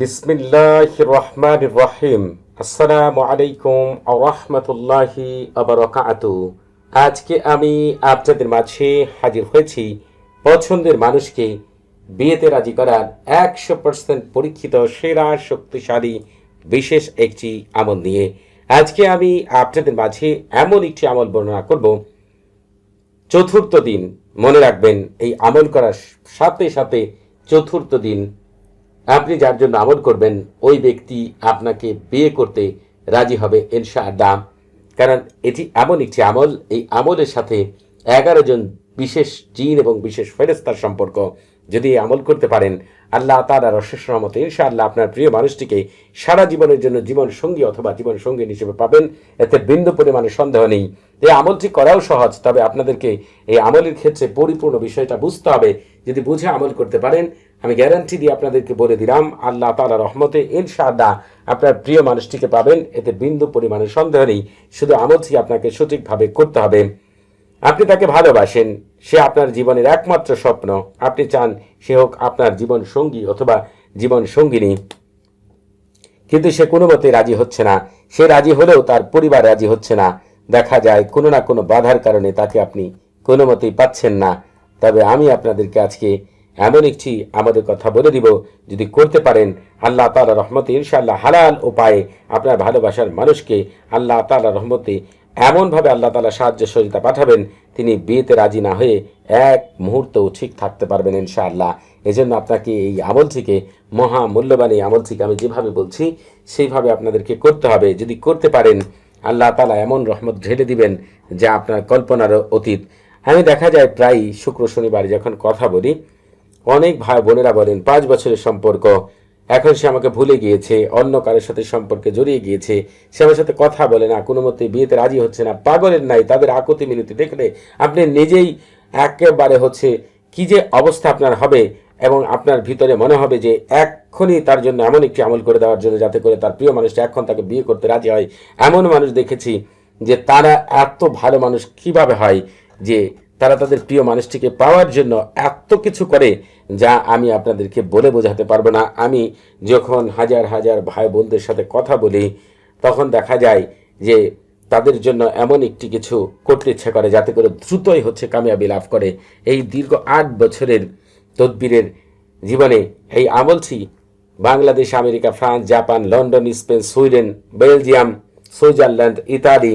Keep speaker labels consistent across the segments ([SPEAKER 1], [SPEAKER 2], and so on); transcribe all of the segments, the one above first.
[SPEAKER 1] বিসমিল্লাহ রহমান রহিম আসসালামু আলাইকুম রহমতুল্লাহি আবরকাতু আজকে আমি আপনাদের মাঝে হাজির হয়েছি পছন্দের মানুষকে বিয়েতে রাজি করার একশো পার্সেন্ট পরীক্ষিত, সেরা, শক্তিশালী, বিশেষ একটি আমল নিয়ে। আজকে আমি আপনাদের মাঝে এমন একটি আমল বর্ণনা করব। চতুর্থ দিন, মনে রাখবেন, এই আমল করার সাথে সাথে চতুর্থ দিন আপনি যার জন্য আমল করবেন, ওই ব্যক্তি আপনাকে বিয়ে করতে রাজি হবে ইনশাআল্লাহ। কারণ এটি এমন একটি আমল, এই আমলের সাথে এগারো জন বিশেষ জিন এবং বিশেষ ফেরেস্তার সম্পর্ক। যদি আমল করতে পারেন, আল্লাহ আর অশেষ রহমতে ইনশাআল্লাহ আপনার প্রিয় মানুষটিকে সারা জীবনের জন্য জীবন সঙ্গী অথবা জীবন সঙ্গী হিসেবে পাবেন। এতে বিন্দু পরিমাণে সন্দেহ নেই। এই আমলটি করাও সহজ, তবে আপনাদেরকে এই আমলের ক্ষেত্রে পরিপূর্ণ বিষয়টা বুঝতে হবে। যদি বুঝে আমল করতে পারেন আমি গ্যারান্টি দিয়ে আপনাদেরকে বলে দিলাম, আল্লাহ তালা রহমতে ইনশাআল্লাহ আপনার প্রিয় মানুষটিকে পাবেন। এতে বিন্দু পরিমাণে সন্দেহ নেই, শুধু আমলটি আপনাকে সঠিকভাবে করতে হবে। আপনি তাকে ভালোবাসেন, সে আপনার জীবনের একমাত্র স্বপ্ন। আপনি চান সে হোক আপনার জীবন সঙ্গী অথবা জীবন সঙ্গিনী। কিন্তু সে কোনো মতে রাজি হচ্ছে না। সে রাজি হলেও তার পরিবার রাজি হচ্ছে না। দেখা যায় কোনো না কোনো বাধার কারণে তাকে আপনি কোনো মতেই পাচ্ছেন না। তবে আমি আপনাদেরকে আজকে এমন একটি আমাদের কথা বলে দিব, যদি করতে পারেন, আল্লাহ তালা রহমতে ইনশাআল্লাহ হালাল উপায়ে আপনার ভালোবাসার মানুষকে আল্লাহ তালা রহমতে এমনভাবে আল্লাহ তালা সাহায্য সহযোগিতা পাঠাবেন, তিনি বিয়েতে রাজি না হয়ে এক মুহূর্তও ঠিক থাকতে পারবেন ইনশাআল্লাহ। এজন্য আপনাকে এই আমল থেকে, মহা মূল্যবান এই আমল থেকে আমি যেভাবে বলছি, সেইভাবে আপনাদেরকে করতে হবে। যদি করতে পারেন, আল্লাহ তালা এমন রহমত ঢেলে দিবেন, যা আপনার কল্পনারও অতীত। আমি দেখা যায় প্রায় শুক্র, শনিবার যখন কথা বলি অনেক ভাই বোনেরা বলেন, পাঁচ বছরের সম্পর্ক। এখন সে আমাকে ভুলে গিয়েছে, অন্য কারোর সাথে সম্পর্কে জড়িয়ে গিয়েছে। সে আমার সাথে কথা বলে না, কোনো মতে বিয়েতে রাজি হচ্ছে না, পাগলের নাই, তাদের আকতি মিনতি দেখলে আপনি নিজেই একেবারে হচ্ছে কি যে অবস্থা আপনার হবে এবং আপনার ভিতরে মনে হবে যে এক্ষুনি তার জন্য এমন একটি আমল করে দেওয়ার জন্য যাতে করে তার প্রিয় মানুষটা এখন তাকে বিয়ে করতে রাজি হয়। এমন মানুষ দেখেছি যে তারা এত ভালো মানুষ কীভাবে হয় যে তারা তাদের প্রিয় মানুষটিকে পাওয়ার জন্য এত কিছু করে যা আমি আপনাদেরকে বলে বোঝাতে পারব না। আমি যখন হাজার হাজার ভাই বোনদের সাথে কথা বলি, তখন দেখা যায় যে তাদের জন্য এমন একটি কিছু করতে ইচ্ছা করে যাতে করে দ্রুতই হচ্ছে কামিয়াবি লাভ করে। এই দীর্ঘ আট বছরের তদবিরের জীবনে এই আমলছি Bangladesh, America, France, Japan, London, Spain, Sweden, Belgium, Switzerland ইত্যাদি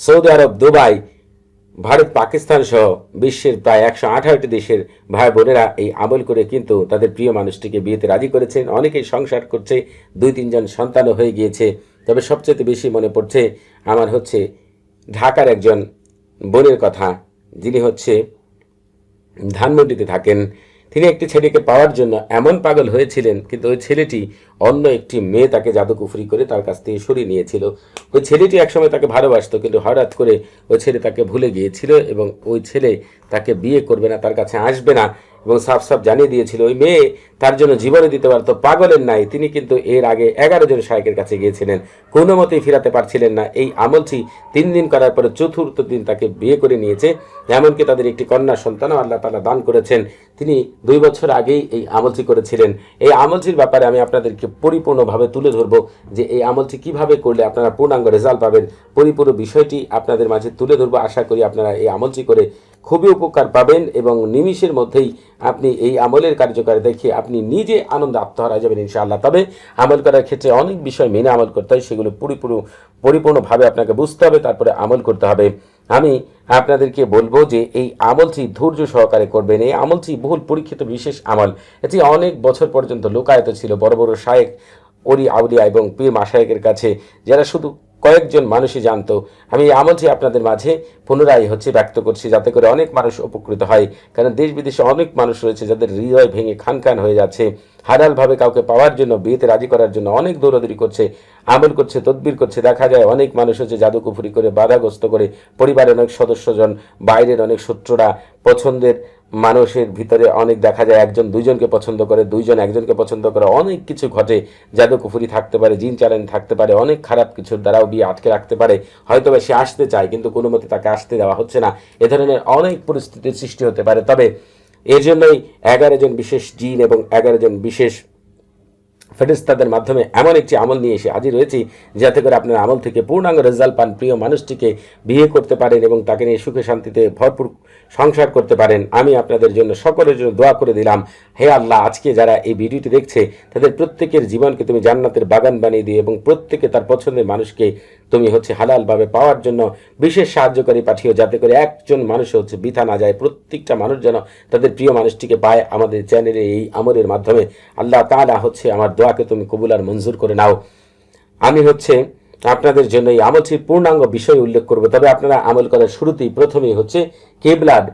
[SPEAKER 1] Saudi Arab, Dubai Bharat, Pakistan সহ বিশ্বের প্রায় একশো আঠারোটি দেশের ভাই বোনেরা এই আমল করে কিন্তু তাদের প্রিয় মানুষটিকে বিয়েতে রাজি করেছেন। অনেকেই সংসার করছে, দুই তিনজন সন্তানও হয়ে গিয়েছে। তবে সবচেয়ে বেশি মনে পড়ছে আমার হচ্ছে ঢাকার একজন বোনের কথা। যিনি হচ্ছে ধানমন্ডিতে থাকেন। তিনি একটি ছেলেকে পাওয়ার জন্য এমন পাগল হয়েছিলেন, কিন্তু ওই ছেলেটি অন্য একটি মেয়ে তাকে জাদুকুফরি করে তার কাছ থেকে সরিয়ে নিয়েছিল। ওই ছেলেটি একসময় তাকে ভালোবাসত, কিন্তু হঠাৎ করে ওই ছেলে তাকে ভুলে গিয়েছিল এবং ওই ছেলে তাকে বিয়ে করবে না, তার কাছে আসবে না। এবং সাফ সাফ জানিয়ে দিয়েছিল, ওই মেয়ে তার জন্য জীবনে দিতে পারতো, পাগলের নাই। তিনি কিন্তু এর আগে এগারো জন শায়কের কাছে গিয়েছিলেন। কোনো মতেই ফিরাতে পারছিলেন না। এই আমলটি তিন দিন করার পরে চতুর্থ দিন তাকে বিয়ে করে নিয়েছে। এমনকি তাদের একটি কন্যা সন্তানও আল্লাহ তালা দান করেছেন। তিনি দুই বছর আগেই এই আমলটি করেছিলেন। এই আমলটির ব্যাপারে আমি আপনাদেরকে পরিপূর্ণভাবে তুলে ধরবো যে এই আমলটি কীভাবে করলে আপনারা পূর্ণাঙ্গ রেজাল্ট পাবেন। পরিপূর্ণ বিষয়টি আপনাদের মাঝে তুলে ধরবো। আশা করি আপনারা এই আমলটি করে খুবই উপকার পাবেন এবং নিমিষের মধ্যেই আপনি এই আমলের কার্যকারী দেখে আপনি নিজে আনন্দ আত্মহারা যাবেন ইনশাআল্লাহ। তবে আমল করার ক্ষেত্রে অনেক বিষয় মেনে আমল করতে হয়, সেগুলো পরিপূর্ণ পরিপূর্ণভাবে আপনাকে বুঝতে হবে, তারপরে আমল করতে হবে। আমি আপনাদেরকে বলব যে এই আমলটি ধৈর্য সহকারে করবেন। এই আমলটি বহুল পরীক্ষিত বিশেষ আমল। এটি অনেক বছর পর্যন্ত লোকায়ত ছিল। বড় বড় শায়েক ওরি আউলিয়া এবং পীর মাসায়েকের কাছে, যারা শুধু কয়েকজন মানুষই জানতো। আমি এই আমলটি আপনাদের মাঝে পুনরায় হচ্ছে ব্যক্ত করছি যাতে করে অনেক মানুষ উপকৃত হয়। কারণ দেশ বিদেশে অনেক মানুষ রয়েছে যাদের হৃদয় ভেঙে খান খান হয়ে যাচ্ছে। হারালভাবে কাউকে পাওয়ার জন্য, বিয়েতে রাজি করার জন্য অনেক দৌড়াদৌড়ি করছে, আমল করছে, তদবির করছে। দেখা যায় অনেক মানুষ হচ্ছে জাদুকুফুরি করে, বাধাগ্রস্ত করে, পরিবারের অনেক সদস্যজন, বাইরের অনেক সূত্ররা পছন্দের মানুষের ভিতরে অনেক দেখা যায়, একজন দুইজনকে পছন্দ করে, দুইজন একজনকে পছন্দ করে, অনেক কিছু ঘটে। জাদুকুফুরি থাকতে পারে, জিন চ্যালেঞ্জ থাকতে পারে, অনেক খারাপ কিছুর দ্বারাও বিয়ে আটকে রাখতে পারে। হয়তো সে আসতে চায়, কিন্তু কোনো মতে তাকে আসতে দেওয়া হচ্ছে না। এ ধরনের অনেক পরিস্থিতির সৃষ্টি হতে পারে। তবে এর জন্যই এগারো জন বিশেষ জিন এবং এগারো জন বিশেষ ফেরিস্তাদের মাধ্যমে এমন একটি আমল নিয়ে এসে হাজির হয়েছি, যাতে করে আপনার আমল থেকে পূর্ণাঙ্গ রেজাল্ট পান, প্রিয় মানুষটিকে বিয়ে করতে পারেন এবং তাকে নিয়ে সুখে শান্তিতে ভরপুর সংসার করতে পারেন। আমি আপনাদের জন্য সকলের জন্য দোয়া করে দিলাম। হে আল্লাহ, আজকে যারা এই ভিডিওটি দেখছে, তাদের প্রত্যেকের জীবনকে তুমি জান্নাতের বাগান বানিয়ে দিয়ে এবং প্রত্যেকে তার পছন্দের মানুষকে তুমি হচ্ছে হালালভাবে পাওয়ার জন্য বিশেষ সাহায্যকারী পাঠিও, যাতে করে একজন মানুষ হচ্ছে বৃথা না যায়। প্রত্যেকটা মানুষ যেন তাদের প্রিয় মানুষটিকে পায় আমাদের চ্যানেলে এই আমলের মাধ্যমে। আল্লাহ তাআলা হচ্ছে আমার দোয়াকে তুমি কবুল আর মঞ্জুর করে নাও। আমি হচ্ছে আপনাদের জন্য এই আমলটির পূর্ণাঙ্গ বিষয় উল্লেখ করব। তবে আপনারা আমল করার শুরুতেই প্রথমেই হচ্ছে কেবলার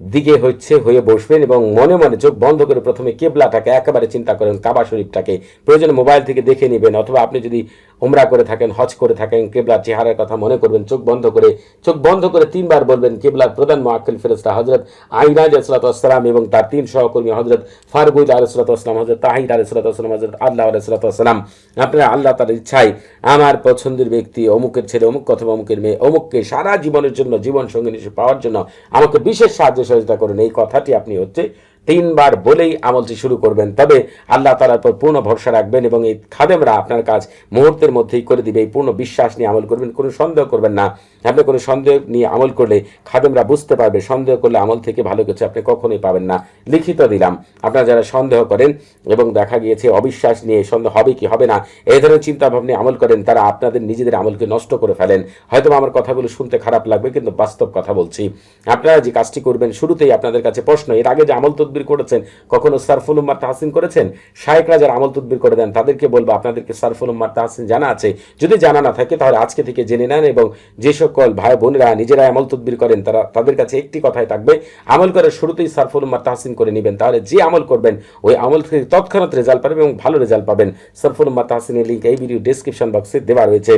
[SPEAKER 1] দিকে হচ্ছে, হয়ে বসবেন এবং মনে মনে চোখ বন্ধ করে প্রথমে কেবলাটাকে একেবারে চিন্তা করেন, কাবা শরীফটাকে। প্রয়োজনে মোবাইল থেকে দেখে নেবেন, অথবা আপনি যদি উমরা করে থাকেন, হজ করে থাকেন, কেবলার চেহারার কথা মনে করবেন, চোখ বন্ধ করে, চোখ বন্ধ করে তিনবার বলবেন, কেবলার প্রধান মোয়াক্কিল ফেরস্তা হজরত আইনাজ আসলাতাম এবং তার তিন সহকর্মী হজরত ফারগুজ আলসালাম হজরত তাহিদ আলসালাম হজরত আল্লাহ আলসালাম আপনারা আল্লাহ তার ইচ্ছায় আমার পছন্দের ব্যক্তি, অমুকের ছেলে, অমুক অথবা অমুকের মেয়ে, অমুককে সারা জীবনের জন্য, জীবন সঙ্গী পাওয়ার জন্য আমাকে বিশেষ সাহায্য সহযোগিতা করুন। এই কথাটি আপনি হচ্ছে তিনবার বলেই আমলটি শুরু করবেন। তবে আল্লাহ তালার পর পূর্ণ ভরসা রাখবেন এবং এই খাদেমরা আপনার কাজ মুহূর্তের মধ্যেই করে দিবে। এই পূর্ণ বিশ্বাস নিয়ে আমল করবেন, কোনো সন্দেহ করবেন না। আপনি কোনো সন্দেহ নিয়ে আমল করলে খাদেমরা বুঝতে পারবে, সন্দেহ করলে আমল থেকে ভালো কিছু আপনি কখনোই পাবেন না। লিখিত দিলাম, আপনারা যারা সন্দেহ করেন এবং দেখা গিয়েছে অবিশ্বাস নিয়ে সন্দেহ হবে কি হবে না এই ধরনের চিন্তা ভাবনা আমল করেন, তারা আপনাদের নিজেদের আমলকে নষ্ট করে ফেলেন। হয়তো আমার কথাগুলো শুনতে খারাপ লাগবে, কিন্তু বাস্তব কথা বলছি। আপনারা যে কাজটি করবেন, শুরুতেই আপনাদের কাছে প্রশ্ন, এর আগে যে আমল তদবির করেছেন? কখনো সারফুল উম্মার তাহসিন করেছেন? শায়েকরা যারা আমল তদবির করে দেন, তাদেরকে বলব, আপনাদেরকে সারফুল উম্মার তাহসিন জানা আছে। যদি জানা না থাকে, তাহলে আজকে থেকে জেনে নেন এবং যে সকল ভাই বোনেরা নিজেরা আমল তদবির করেন, তারা তাদের কাছে একটি কথাই থাকবে, আমল করার শুরুতেই সারফুল উম্মার তাহসিন করে নেবেন। তাহলে যে আমল করবেন, ওই আমল থেকে তৎক্ষণাৎ রেজাল্ট পাবেন এবং ভালো রেজাল্ট পাবেন। সারফুল উম্মার তাহসিনের লিঙ্ক এই ভিডিও ডেসক্রিপশন বক্সে দেওয়া রয়েছে।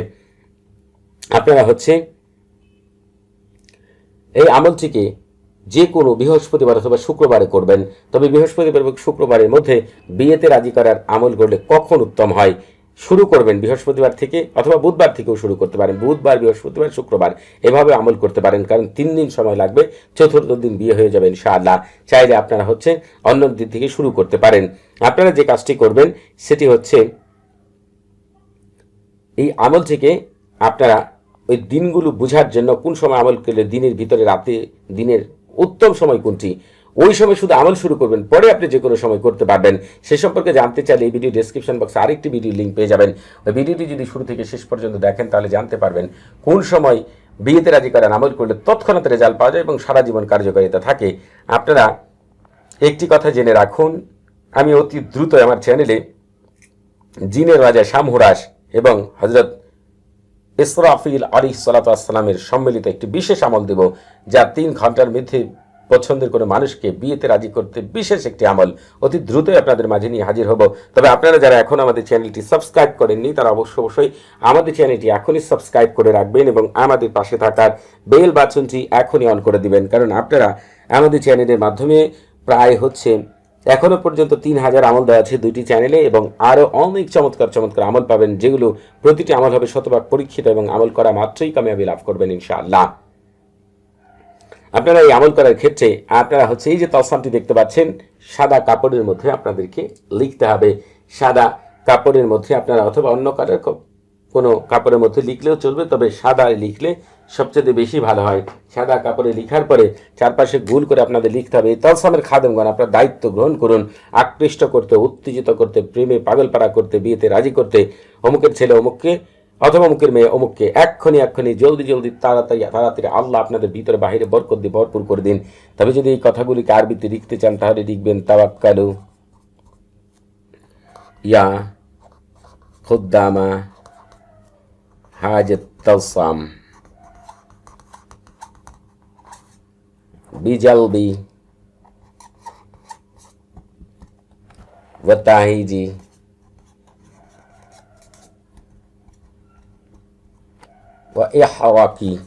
[SPEAKER 1] আপনারা হচ্ছে এই আমলটিকে যে কোনো বৃহস্পতিবার অথবা শুক্রবারে করবেন। তবে বৃহস্পতিবার এবং শুক্রবারের মধ্যে বিয়েতে রাজি করার আমল করলে কখন উত্তম হয়? শুরু করবেন বৃহস্পতিবার থেকে অথবা বুধবার থেকেও শুরু করতে পারেন। বুধবার, বৃহস্পতিবার, শুক্রবার এভাবে আমল করতে পারেন। কারণ তিন দিন সময় লাগবে, চতুর্থ দিন বিয়ে হয়ে যাবে ইনশাআল্লাহ। চাইলে আপনারা হচ্ছে অন্য দিন থেকে শুরু করতে পারেন। আপনারা যে কাজটি করবেন, সেটি হচ্ছে এই আমল থেকে আপনারা ওই দিনগুলো বোঝার জন্য কোন সময় আমল করলে দিনের ভিতরে রাতে দিনের উত্তম সময় কোনটি? ওই সময় শুধু আমল শুরু করবেন, পরে আপনি যে কোনো সময় করতে পারবেন। সে সম্পর্কে জানতে চাইলে এই ভিডিও ডেসক্রিপশন বক্সে আরেকটি ভিডিও লিঙ্ক পেয়ে যাবেন। ওই ভিডিওটি যদি শুরু থেকে শেষ পর্যন্ত দেখেন, তাহলে জানতে পারবেন কোন সময় বিয়েতে রাজি করেন, আমল করলে তৎক্ষণাৎ রেজাল্ট পাওয়া যায় এবং সারা জীবন কার্যকারিতা থাকে। আপনারা একটি কথা জেনে রাখুন, আমি অতি দ্রুত আমার চ্যানেলে জিনের রাজা শামহুরাস এবং হজরত ইসরাফিল আলী সালাতামের সম্মিলিত একটি বিশেষ আমল দেব, যা তিন ঘণ্টার মধ্যে পছন্দের কোনো মানুষকে বিয়েতে রাজি করতে বিশেষ একটি আমল। অতি দ্রুতই আপনাদের মাঝে নিয়ে হাজির হব। তবে আপনারা যারা এখন আমাদের চ্যানেলটি সাবস্ক্রাইব করেননি, তারা অবশ্য অবশ্যই আমাদের চ্যানেলটি এখনই সাবস্ক্রাইব করে রাখবেন এবং আমাদের পাশে থাকার বেল বাটনটি এখনই অন করে দিবেন। কারণ আপনারা আমাদের চ্যানেলের মাধ্যমে প্রায় হচ্ছে এখনও পর্যন্ত তিন হাজার আমল দেওয়া আছে দুইটি চ্যানেলে এবং আরও অনেক চমৎকার চমৎকার আমল পাবেন, যেগুলো প্রতিটি আমল হবে শতভাগ পরীক্ষিত এবং আমল করা মাত্রই কামিয়াবি লাভ করবেন ইনশাআল্লাহ। আপনারা এই আমল করার ক্ষেত্রে আপনারা হচ্ছে এই যে তসমানটি দেখতে পাচ্ছেন, সাদা কাপড়ের মধ্যে আপনাদেরকে লিখতে হবে। সাদা কাপড়ের মধ্যে আপনারা অথবা অন্য কালার কোনো কাপড়ের মধ্যে লিখলেও চলবে, তবে সাদা লিখলে সবচেয়ে বেশি ভালো হয়। সাদা কাপড়ে লিখার পরে চারপাশে গুল করে আপনাদের লিখতে হবে। তলসামের খাদেমগণ, আপনার দায়িত্ব গ্রহণ করুন, আকৃষ্ট করতে, উত্তেজিত করতে, প্রেমে পাগলপাড়া করতে, বিয়েতে রাজি করতে, অমুকের ছেলে অমুককে অথবা অমুকের মেয়ে অমুককে এক্ষুনি এক্ষুনি জলদি জলদি তাড়াতাড়ি তাড়াতাড়ি আল্লাহ আপনাদের ভিতরে বাহিরে বরকত দিয়ে ভরপুর করে দিন। তবে যদি এই কথাগুলিকে আরবিতে লিখতে চান, তাহলে লিখবেন তাওয়াক্কালু ইয়া খুদ্দামা হাজত তলসাম। بجلب والتعهيد وإحراكي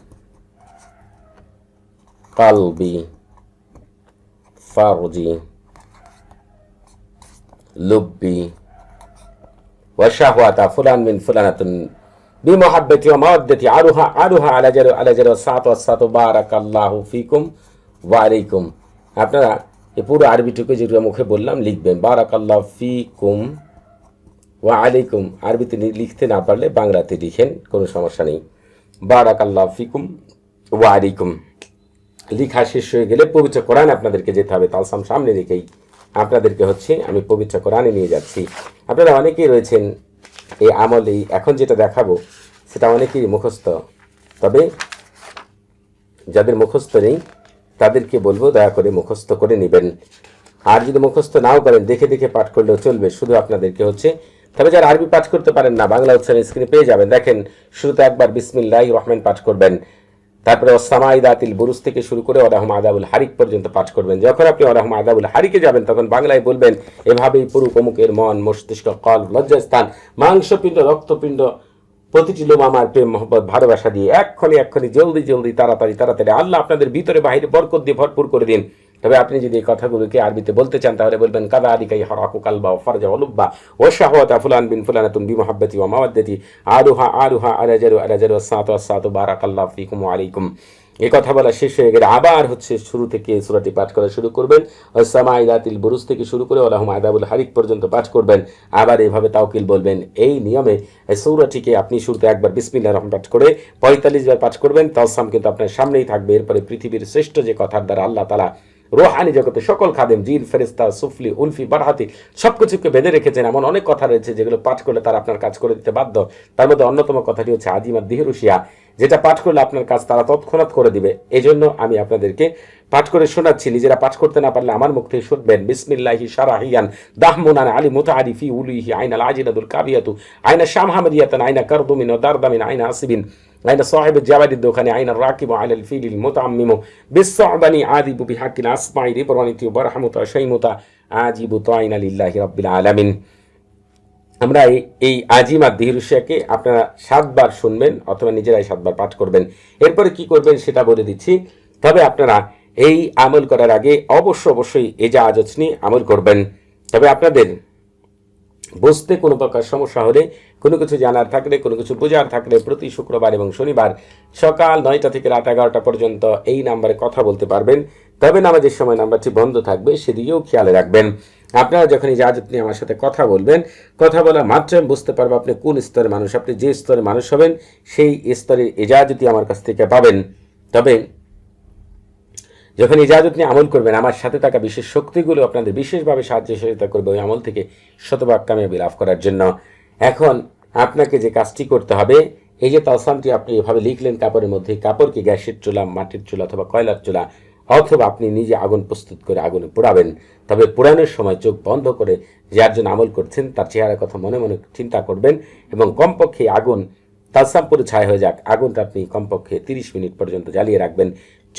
[SPEAKER 1] قلبي. فرجي. لبي. وشهواتا فلان من فلانة. بمحبتي ومودتي عرها عرها على جلو على جلو الساعة والساعة بارك الله فيكم. ওয়ালাইকুম। আপনারা এ পুরো আরবিটুকু যেটুকু মুখে বললাম লিখবেন। বারাকাল্লাহ ফি কুম ওয়া আলাইকুম। আরবিতে লিখতে না পারলে বাংলাতে লিখেন, কোনো সমস্যা নেই। বারাকাল্লাহ ফিকুম ওয়া আলাইকুম। লিখা শেষ হয়ে গেলে পবিত্র কোরআন আপনাদেরকে যেতে হবে। তালসাম সামনে রেখেই আপনাদেরকে হচ্ছে আমি পবিত্র কোরআনে নিয়ে যাচ্ছি। আপনারা অনেকেই রয়েছেন এই আমল এই এখন যেটা দেখাবো, সেটা অনেকেরই মুখস্থ। তবে যাদের মুখস্থ নেই তাদেরকে বলব, দয়া করে মুখস্থ করে নেবেন। আর যদি মুখস্থ নাও করেন, দেখে দেখে পাঠ করলেও চলবে, শুধু আপনাদেরকে হচ্ছে। তবে যারা আরবি পাঠ করতে পারেন না, বাংলা উচ্চারণ স্ক্রিনে পেয়ে যাবেন। দেখেন, শুরুতে একবার বিসমিল্লাহ রহমান পাঠ করবেন। তারপরে ওসামাইদাতিল বুরুজ থেকে শুরু করে ওরাহম আদাবুল হারিক পর্যন্ত পাঠ করবেন। যখন আপনি ওরাহম আদাবুল হারিকে যাবেন, তখন বাংলায় বলবেন, এভাবেই পুরু অমুকের মন, মস্তিষ্ক কল লজ্জাস্থান, মাংসপিণ্ড, রক্তপিণ্ড প্রতিটি লোম আমার প্রেম, মহব্বত, ভালোবাসা দিয়ে এক্ষণে এক্ষণে জলদি জলদি, তাড়াতাড়ি তাড়াতাড়ি। আল্লাহ আপনাদের ভিতরে বাহিরে বরকত দিয়ে ভরপুর করে দিন। তবে আপনি যদি এই কথাগুলোকে আরবিতে বলতে চান, তাহলে বলবেন কাদা আদিকাই হরাকু কালবা ফারজা অলুব্বা ও শাহওয়াতা ফুলান বিন ফুলানাতুন বি মহাব্বতি ও মাওয়াদ্দতি। আরুহা আরুহা আরাজারু আরাজারু সাতু সাতু বারাকাল্লাহ ফিকুম আলাইকুম। এই কথা বলা শেষ হয়ে গেলে আবার হচ্ছে শুরু থেকে সুরাটি পাঠ করা শুরু করবেন। সামাইলাতিল বুরুজ থেকে শুরু করে আলহম আদাবুল হারিক পর্যন্ত পাঠ করবেন। আবার এভাবে তাওকিল বলবেন। এই নিয়মে সৌরাটিকে আপনি শুরুতে একবার বিসমিল্লা রহমান পাঠ করে পঁয়তাল্লিশ বার পাঠ করবেন। তালসাম কিন্তু আপনার সামনেই থাকবে। এরপরে পৃথিবীর শ্রেষ্ঠ যে কথার দ্বারা আল্লাহ তালা রোহানি জগতে সকল খাদেম, জিন ফেরিস্তা সুফলি উলফি বারহাতি, সবকিছুকে বেঁধে রেখেছেন এমন অনেক কথা রয়েছে যেগুলো পাঠ করলে তারা আপনার কাজ করে দিতে বাধ্য। তার মধ্যে অন্যতম কথাটি হচ্ছে আজিমা দিহরুশিয়া, যেটা পাঠ করলে আপনার কাজ তারা তৎক্ষণাৎ করে দিবে। এই জন্য আমি আপনাদেরকে পাঠ করে শোনাচ্ছি। নিজেরা পাঠ করতে না পারলে আমার মুখ থেকে শুনবেন। বিসমিল্লাহি সারাহিয়ান দাহমুনান আলী মুতাআরি উলিহি আইনা আজিনাদুল কাবিয়াতু আইনা শামহামদিয়াতান আইনা কারদুমিন ও দারদামিন আইনা আসিবিন। আইনা সাহেব জাবাদি দোকানে আইনা রাকিব আইনা ফিলিল মুতাম্মিমু বিসসাবানি আদিবু বিহাকিল আসমাই রিবরানিতি বারহামুতা শাইমুতা আজিবু তাইনা লিল্লাহি রাব্বিল আলামিন আমরা এই- আজিমা দিহরুশিয়াকে আপনারা সাতবার শুনবেন, অথবা নিজেরাই সাতবার পাঠ করবেন। এরপরে কি করবেন সেটা বলে দিচ্ছি। তবে আপনারা এই আমল করার আগে অবশ্য অবশ্যই এজা আজজ নিয়ে আমল করবেন। তবে আপনাদের বুঝতে কোনো প্রকার সমস্যা হলে, কোনো কিছু জানার থাকলে, কোনো কিছু বোঝার থাকলে প্রতি শুক্রবার এবং শনিবার সকাল নয়টা থেকে রাত এগারোটা পর্যন্ত এই নাম্বারে কথা বলতে পারবেন। তবে নামাজের সময় নাম্বারটি বন্ধ থাকবে, সেদিকেও খেয়াল রাখবেন। আপনারা যখন ইজাজত নিয়ে আমার সাথে কথা বলবেন, কথা বলা মাত্র আমি বুঝতে পারব আপনি কোন স্তরের মানুষ, আপনি যে স্তরের মানুষ হবেন, সেই স্তরের ইজাজতই আমার কাছ থেকে পাবেন। তবে যখন ইজাজত নিয়ে আমল করবেন, আমার সাথে থাকা বিশেষ শক্তিগুলো আপনাদের বিশেষভাবে সাহায্য সহযোগিতা করবে ওই আমল থেকে শতভাগ কামিয়াবি লাভ করার জন্য। এখন আপনাকে যে কাজটি করতে হবে, এই যে তালসামটি আপনি এভাবে লিখলেন, কাপড়ের মধ্যে কাপড়কে গ্যাসের চুলা, মাটির চুলা অথবা কয়লার চুলা, অথবা আপনি নিজে আগুন প্রস্তুত করে আগুনে পোড়াবেন, তবে পোড়ানোর সময় চোখ বন্ধ করে যার জন্য আমল করছেন, তার চেহারার কথা মনে মনে চিন্তা করবেন এবং কমপক্ষে আগুন, তালসাম পুরো ছায় হয়ে যাক, আগুনটা আপনি কমপক্ষে তিরিশ মিনিট পর্যন্ত জ্বালিয়ে রাখবেন।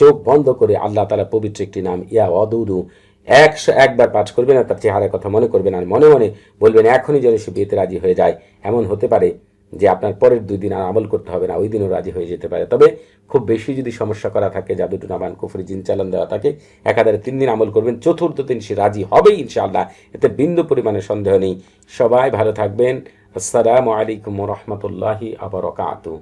[SPEAKER 1] চোখ বন্ধ করে আল্লাহ তালা পবিত্র একটি নাম ইয়া অদৌদু একশো একবার পাঠ করবেন আর তার চেহারার কথা মনে করবেন আর মনে মনে বলবেন, এখনই যেন সে বিয়েতে রাজি হয়ে যায়। এমন হতে পারে যে আপনার পরের দুই দিন আর আমল করতে হবে না, ওই দিনও রাজি হয়ে যেতে পারে। তবে খুব বেশি যদি সমস্যা করা থাকে জাদুটু নামান কুফরি জিন চালান দেওয়া থাকে একাধারে তিন দিন আমল করবেন, চতুর্থ দিন সে রাজি হবেই ইনশাআল্লাহ, এতে বিন্দু পরিমাণে সন্দেহ নেই। সবাই ভালো থাকবেন। আসসালামু আলাইকুম রহমতুল্লাহি আবরকাতু